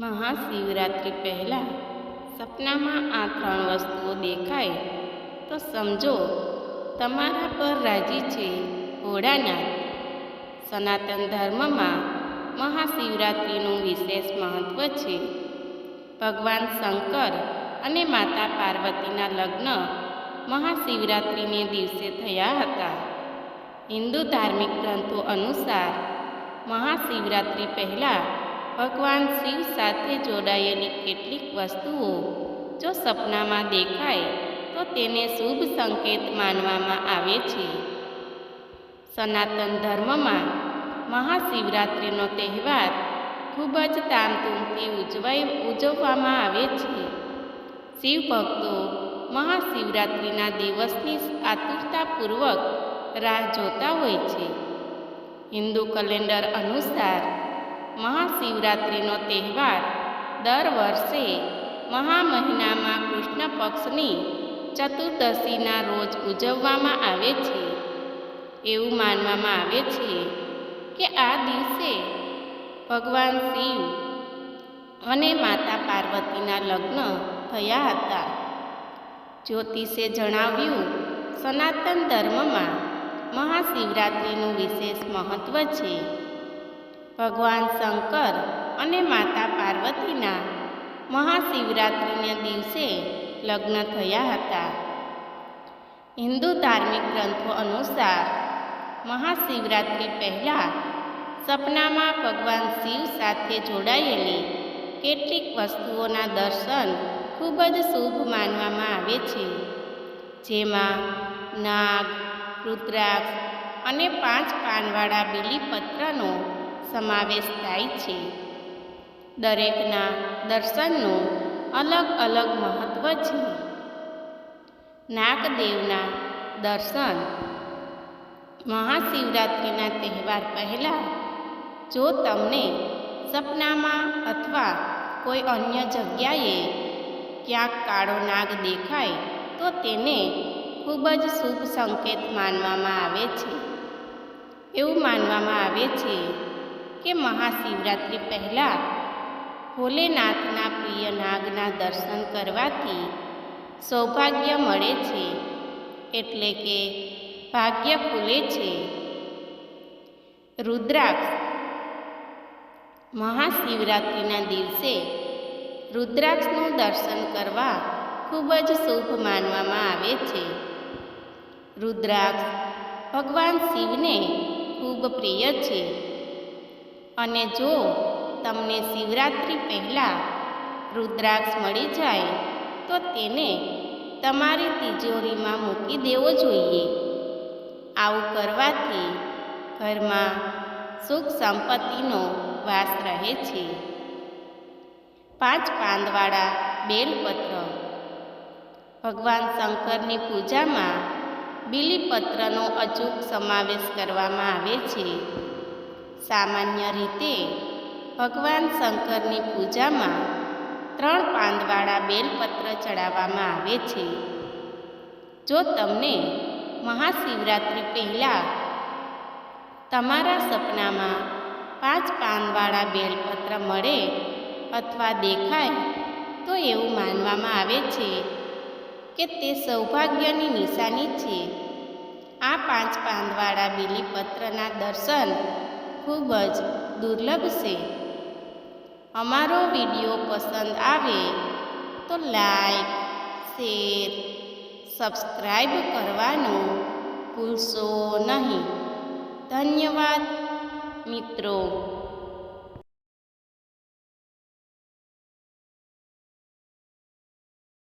મહાશિવરાત્રિ પહેલાં સપનામાં આ ત્રણ વસ્તુઓ દેખાય, તો સમજો તમારા પર રાજી છે ભોળાનાથ. સનાતન ધર્મમાં મહાશિવરાત્રિનું વિશેષ મહત્ત્વ છે. ભગવાન શંકર અને માતા પાર્વતીના લગ્ન મહાશિવરાત્રિને દિવસે થયા હતા. હિન્દુ ધાર્મિક ગ્રંથો અનુસાર મહાશિવરાત્રિ પહેલાં ભગવાન શિવ સાથે જોડાયેલી કેટલીક વસ્તુઓ જો સપનામાં દેખાય, તો તેને શુભ સંકેત માનવામાં આવે છે. સનાતન ધર્મમાં મહાશિવરાત્રિનો તહેવાર ખૂબ જ તામતુમથી ઉજવાઈ ઉજવવામાં આવે છે. શિવ ભક્તો મહાશિવરાત્રિના દિવસની આતુરતાપૂર્વક રાહ જોતા હોય છે. હિન્દુ કેલેન્ડર અનુસાર મહાશિવરાત્રિનો તહેવાર દર વર્ષે મહા મહિનામાં કૃષ્ણ પક્ષની ચતુર્દશીના રોજ ઉજવવામાં આવે છે. એવું માનવામાં આવે છે કે આ દિવસે ભગવાન શિવ અને માતા પાર્વતીના લગ્ન થયા હતા. જ્યોતિષે જણાવ્યું, સનાતન ધર્મમાં મહાશિવરાત્રિનું વિશેષ મહત્ત્વ છે. ભગવાન શંકર અને માતા પાર્વતીના મહાશિવરાત્રિના દિવસે લગ્ન થયા હતા. હિન્દુ ધાર્મિક ગ્રંથો અનુસાર મહાશિવરાત્રિ પહેલાં સપનામાં ભગવાન શિવ સાથે જોડાયેલી કેટલીક વસ્તુઓના દર્શન ખૂબ જ શુભ માનવામાં આવે છે. જેમાં નાગ, રુદ્રાક્ષ અને પાંચ પાનવાળા બીલીપત્રનો સમાવેશ થાય છે. દરેકના દર્શનનું અલગ અલગ મહત્ત્વ છે. નાગદેવના દર્શન. મહાશિવરાત્રિના તહેવાર પહેલાં, જો તમને સપનામાં અથવા કોઈ અન્ય જગ્યાએ ક્યાંક કાળો નાગ દેખાય, તો તેને ખૂબ જ શુભ સંકેત માનવામાં આવે છે. એવું માનવામાં આવે છે કે મહાશિવરાત્રિ પહેલાં ભોલેનાથના પ્રિય નાગના દર્શન કરવાથી સૌભાગ્ય મળે છે, એટલે કે ભાગ્ય ખુલે છે. રુદ્રાક્ષ. મહાશિવરાત્રિના દિવસે રુદ્રાક્ષનું દર્શન કરવા ખૂબ જ શુભ માનવામાં આવે છે. રુદ્રાક્ષ ભગવાન શિવને ખૂબ પ્રિય છે. અને જો તમને શિવરાત્રિ પહેલાં રુદ્રાક્ષ મળી જાય, તો તેને તમારી તિજોરીમાં મૂકી દેવો જોઈએ. આવું કરવાથી ઘરમાં સુખ સંપત્તિનો વાસ રહે છે. પાંચ પાંદવાળા બેલપત્ર. ભગવાન શંકરની પૂજામાં બીલીપત્રનો અચૂક સમાવેશ કરવામાં આવે છે. સામાન્ય રીતે ભગવાન શંકરની પૂજામાં ત્રણ પાંદવાળા બેલપત્ર ચડાવવામાં આવે છે. જો તમને મહાશિવરાત્રિ પહેલાં તમારા સપનામાં પાંચ પાનવાળા બેલપત્ર મળે અથવા દેખાય, તો એવું માનવામાં આવે છે કે તે સૌભાગ્યની નિશાની છે. આ પાંચ પાંદવાળા બીલીપત્રના દર્શન ખૂબ જ દુર્લભ છે. અમારો વીડિયો પસંદ આવે તો લાઈક, શેર સબસ્ક્રાઈબ કરવાનું ભૂલશો નહીં. ધન્યવાદ મિત્રો.